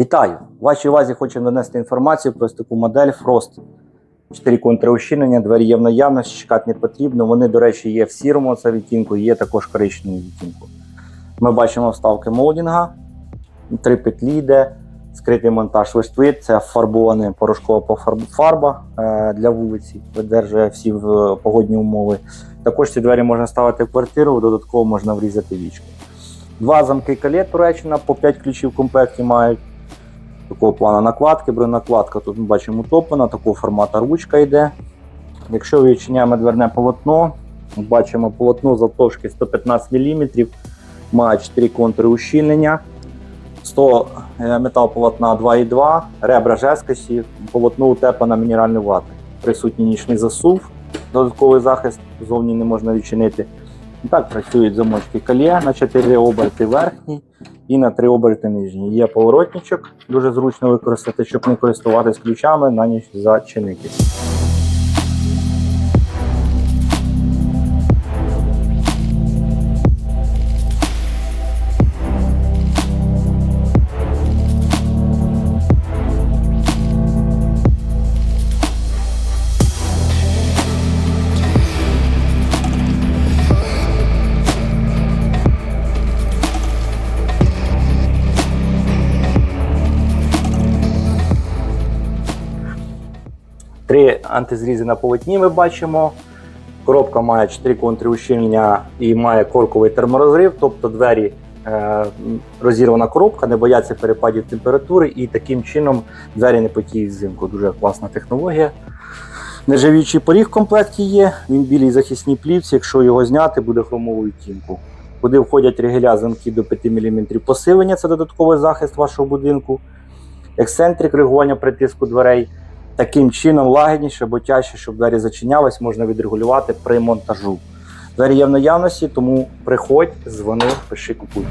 Вітаю! Вашій увазі хочемо донести інформацію про таку модель Frost. Чотири контури ущільнення, двері є в наявності, чекати не потрібно. Вони, до речі, є в сірому це відтінку, є також коричневому відтінку. Ми бачимо вставки молдінга, три петлі йде, скритий монтаж виствит, це фарбована порошкова фарба е, для вулиці, видержує всі в- погодні умови. Також ці двері можна ставити в квартиру, додатково можна врізати вічки. Два замки колє Туреччина, по 5 ключів в комплекті мають. Такого плану накладки, броненакладка тут ми бачимо утоплена, такого формату ручка йде. Якщо відчиняємо дверне полотно, бачимо полотно завтовшки 115 мм, має 4 контури ущільнення, 100 е, метал полотна 2,2, ребра жесткості, полотно утеплено мінеральною ватою. Присутній нічний засув, додатковий захист зовні не можна відчинити. Так працюють замочки кольє на 4 оберти верхній і на 3 оберти нижній. Є поворотничок, дуже зручно використати, щоб не користуватись ключами, на ніч зачинити. Три антизрізи на полотні ми бачимо. Коробка має 4 контури ущільнення і має корковий терморозрив, тобто двері е, розірвана коробка, не бояться перепадів температури, і таким чином двері не потіють взимку. Дуже класна технологія. Нержавіючий поріг в комплекті є, він білій захисній плівці, якщо його зняти, буде хромовою тінку. Куди входять регеля замки до 5 мм посилення, це додатковий захист вашого будинку. Ексцентрик регулювання притиску дверей. Таким чином лагідніше або тяжче, щоб двері зачинялись, можна відрегулювати при монтажу. Двері є в наявності, тому приходь, дзвони, пиши, купуй.